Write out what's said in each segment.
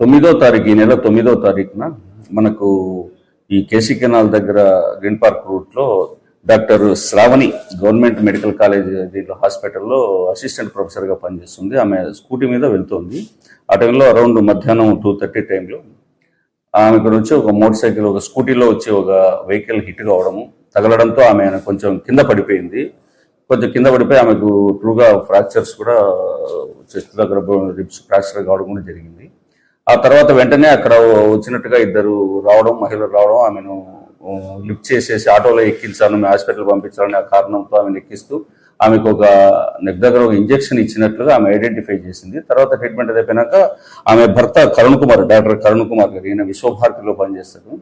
తొమ్మిదో తారీఖు ఈ నెల తొమ్మిదో తారీఖున మనకు ఈ కేసీ కెనాల్ దగ్గర గ్రీన్ పార్క్ రూట్లో doctor Sravani government medical college దీంట్లో హాస్పిటల్లో అసిస్టెంట్ ప్రొఫెసర్గా పనిచేస్తుంది. ఆమె స్కూటీ మీద వెళ్తుంది. ఆ టైంలో అరౌండ్ మధ్యాహ్నం టూ థర్టీ టైంలో ఆమె ఇక్కడ వచ్చి ఒక మోటార్ సైకిల్ ఒక స్కూటీలో వచ్చి ఒక వెహికల్ హిట్ కావడము తగలడంతో ఆమె కొంచెం కింద పడిపోయింది. కొంచెం కింద పడిపోయి ఆమెకు ట్రూగా ఫ్రాక్చర్స్ కూడా చెస్ట్ దగ్గర రిబ్స్ ఫ్రాక్చర్ కావడం కూడా జరిగింది. ఆ తర్వాత వెంటనే అక్కడ వచ్చినట్టుగా ఇద్దరు రావడం మహిళలు రావడం ఆమెను లిఫ్ట్ చేసేసి ఆటోలో ఎక్కించాను మేము హాస్పిటల్ పంపించాలని ఆ కారణంతో ఆమెను ఎక్కిస్తూ ఆమెకు ఒక నెక్ దగ్గర ఒక ఇంజెక్షన్ ఇచ్చినట్లుగా ఆమె ఐడెంటిఫై చేసింది. తర్వాత ట్రీట్మెంట్ అయిపోయినాక ఆమె భర్త కరుణ్ కుమార్ డాక్టర్ కరుణ్ కుమార్ గారు ఈయన విశ్వభారతిలో పనిచేస్తారు.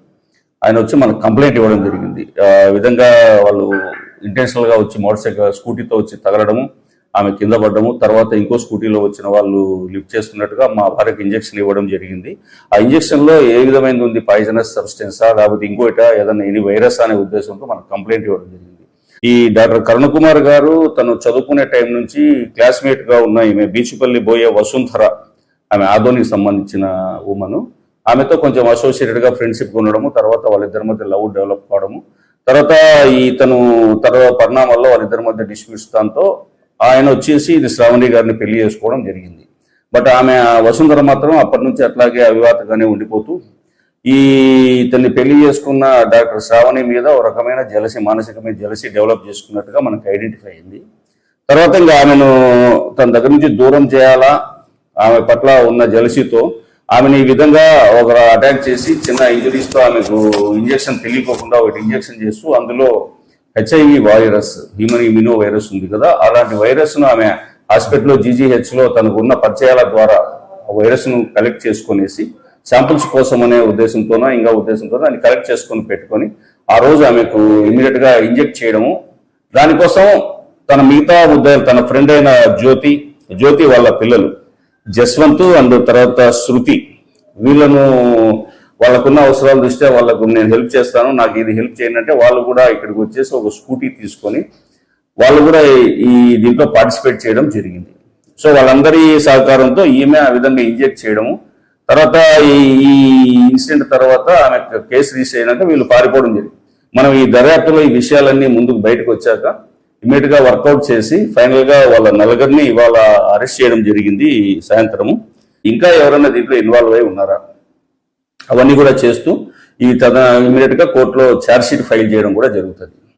ఆయన వచ్చి మనకు కంప్లైంట్ ఇవ్వడం జరిగింది. ఆ విధంగా వాళ్ళు ఇంటెన్షనల్గా వచ్చి మోటార్ సైకిల్ స్కూటీతో వచ్చి తగలడము ఆమె కింద పడ్డము. తర్వాత ఇంకో స్కూటీలో వచ్చిన వాళ్ళు లిఫ్ట్ చేస్తున్నట్టుగా మా భార్యకు ఇంజక్షన్ ఇవ్వడం జరిగింది. ఆ ఇంజెక్షన్లో ఏ విధమైనది ఉంది? పాయిజనస్ సబ్స్టెన్సా? లేకపోతే ఇంకోట ఏదైనా ఎనీ వైరస్ అనే ఉద్దేశంతో మనకు కంప్లైంట్ ఇవ్వడం జరిగింది. ఈ డాక్టర్ కరుణ్ కుమార్ గారు తను చదువుకునే టైం నుంచి క్లాస్మేట్గా ఉన్న ఈమె బీచుపల్లి బోయే వసుంధర ఆమె ఆదోనికి సంబంధించిన ఉమను ఆమెతో కొంచెం అసోసియేటెడ్గా ఫ్రెండ్షిప్ ఉండడము తర్వాత వాళ్ళిద్దరి మధ్య లవ్ డెవలప్ కావడము. తర్వాత ఇతను తర్వాత పరిణామాల్లో వాళ్ళిద్దరి మధ్య డిస్ప్యూట్స్ దాంతో ఆయన వచ్చేసి ఇది శ్రావణి గారిని పెళ్ళి చేసుకోవడం జరిగింది. బట్ ఆమె ఆ వసుంధర మాత్రం అప్పటి నుంచి అట్లాగే అవివాతగానే ఉండిపోతూ ఈ ఇతన్ని పెళ్ళి చేసుకున్న డాక్టర్ శ్రావణి మీద ఒక రకమైన జలసి మానసికమైన జలసి డెవలప్ చేసుకున్నట్టుగా మనకు ఐడెంటిఫై అయింది. తర్వాత ఇంకా ఆమెను తన దగ్గర నుంచి దూరం చేయాలా ఆమె పట్ల ఉన్న జలసితో ఆమెను ఈ విధంగా ఒక అటాక్ చేసి చిన్న ఇంజరీస్తో ఆమెకు ఇంజెక్షన్ తెలియకోకుండా ఒకటి ఇంజెక్షన్ చేస్తూ అందులో HIV virus human immuno virus ఉంది కదా అలాంటి వైరస్ను ఆమె హాస్పిటల్లో జీజీహెచ్లో తనకు ఉన్న పరిచయాల ద్వారా వైరస్ను కలెక్ట్ చేసుకునేసి శాంపుల్స్ కోసం అనే ఉద్దేశంతోనో ఇంకా ఉద్దేశంతో దాన్ని కలెక్ట్ చేసుకొని పెట్టుకొని ఆ రోజు ఆమెకు ఇమీడియట్గా ఇంజెక్ట్ చేయడము. దానికోసం తన మిగతా ఉద్యోగం తన ఫ్రెండ్ అయిన జ్యోతి జ్యోతి వాళ్ళ పిల్లలు జస్వంత్ అండ్ తర్వాత శృతి వీళ్ళను వాళ్ళకున్న అవసరాల దృష్ట్యా వాళ్ళకు నేను హెల్ప్ చేస్తాను నాకు ఇది హెల్ప్ చేయండి అంటే వాళ్ళు కూడా ఇక్కడికి వచ్చేసి ఒక స్కూటీ తీసుకొని వాళ్ళు కూడా ఈ దీంట్లో పార్టిసిపేట్ చేయడం జరిగింది. సో వాళ్ళందరి సహకారంతో ఈమె ఆ విధంగా ఇంజెక్ట్ చేయడము. తర్వాత ఈ ఈ ఇన్సిడెంట్ తర్వాత ఆమె కేసు రిజిస్టర్ అయినాక వీళ్ళు పారిపోవడం జరిగింది. మనం ఈ దర్యాప్తులో ఈ విషయాలన్నీ ముందుకు బయటకు వచ్చాక ఇమీడియట్గా వర్కౌట్ చేసి ఫైనల్గా వాళ్ళ నలుగురిని ఇవాళ అరెస్ట్ చేయడం జరిగింది ఈ సాయంత్రము. ఇంకా ఎవరైనా దీంట్లో ఇన్వాల్వ్ అయి ఉన్నారా? అవన్నీ కూడా చేస్తూ ఈ తన ఇమీడియట్గా కోర్టులో ఛార్జ్ షీట్ ఫైల్ చేయడం కూడా జరుగుతుంది.